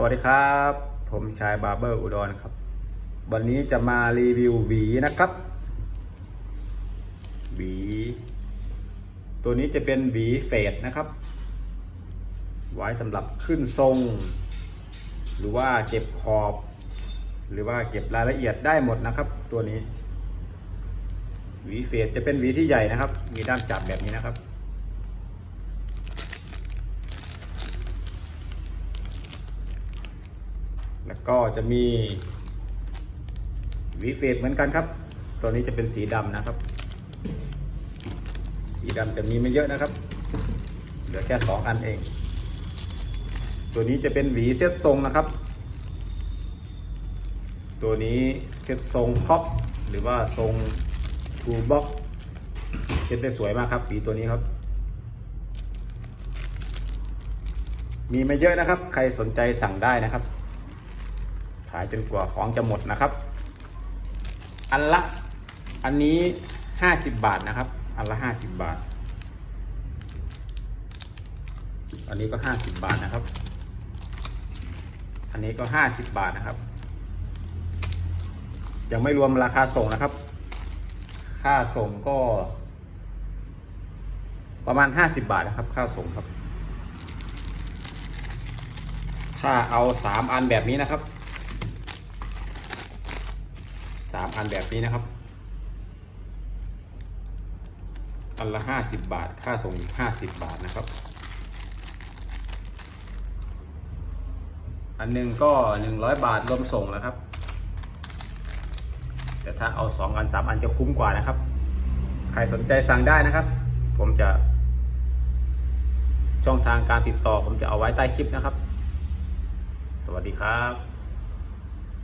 สวัสดีครับ ผมชายบาร์เบอร์อุดรครับ วันนี้จะมารีวิวหวีนะครับหวี ตัวนี้จะเป็นหวีเฟดนะครับ ไว้สำหรับขึ้นทรง หรือว่าเก็บขอบ หรือว่าเก็บรายละเอียดได้หมดนะครับ ตัวนี้หวีเฟดจะเป็นหวีที่ใหญ่นะครับ มีด้านจับแบบนี้นะครับ แล้วก็จะมีวีเฟดเหมือนกันครับ ตัวนี้จะเป็นสีดำนะครับ สีดำแต่มีไม่เยอะนะครับ เหลือแค่สองอันเอง ตัวนี้จะเป็นหวีเซตทรงนะครับ ตัวนี้เซตทรงพ็อปหรือว่าทรงทูบ็อกเซตได้สวยมากครับหวีตัวนี้ครับ มีไม่เยอะนะครับ ใครสนใจสั่งได้นะครับายจนกว่าของจะหมดนะครับ อันละอันนี้ 50 บาทนะครับ อันละ 50 บาท อันนี้ก็ 50 บาทนะครับ อันนี้ก็ 50 บาทนะครับ ยังไม่รวมราคาส่งนะครับ ค่าส่งก็ ประมาณ 50 บาทนะครับ ค่าส่งครับ ถ้าเอา 3 อันแบบนี้นะครับ สามอันแบบนี้นะครับ อันละห้าสิบบาท ค่าส่งห้าสิบบาทนะครับ อันหนึ่งก็หนึ่งร้อยบาทรวมส่งนะครับ แต่ถ้าเอาสองอันสามอันจะคุ้มกว่านะครับ ใครสนใจสั่งได้นะครับ ผมจะ ช่องทางการติดต่อผมจะเอาไว้ใต้คลิปนะครับ สวัสดีครับ